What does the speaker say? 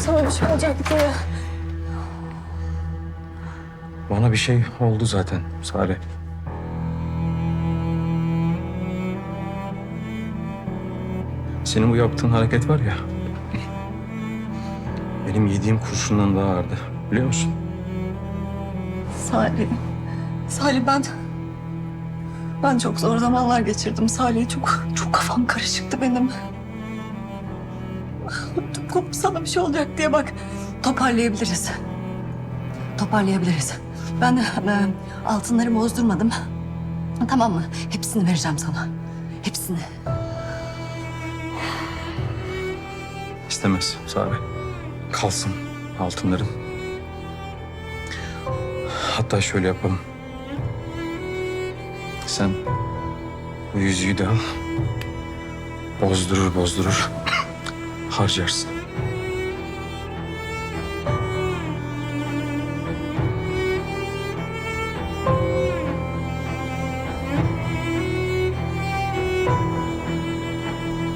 sana bir şey olacak diye. Bana bir şey oldu zaten Sare. Senin bu yaptığın hareket var ya... Benim yediğim kurşundan daha ağırdı. Biliyor musun? Salih. Salih ben... Ben çok zor zamanlar geçirdim Salih. Çok, çok kafam karışıktı benim. Ödüm sana bir şey olacak diye bak. Toparlayabiliriz. Toparlayabiliriz. Ben e, altınları bozdurmadım. Tamam mı? Hepsini vereceğim sana. Hepsini. İstemez Sare. Kalsın altınların. Hatta şöyle yapalım. Sen bu yüzüğü de al. Bozdurur bozdurur harcarsın.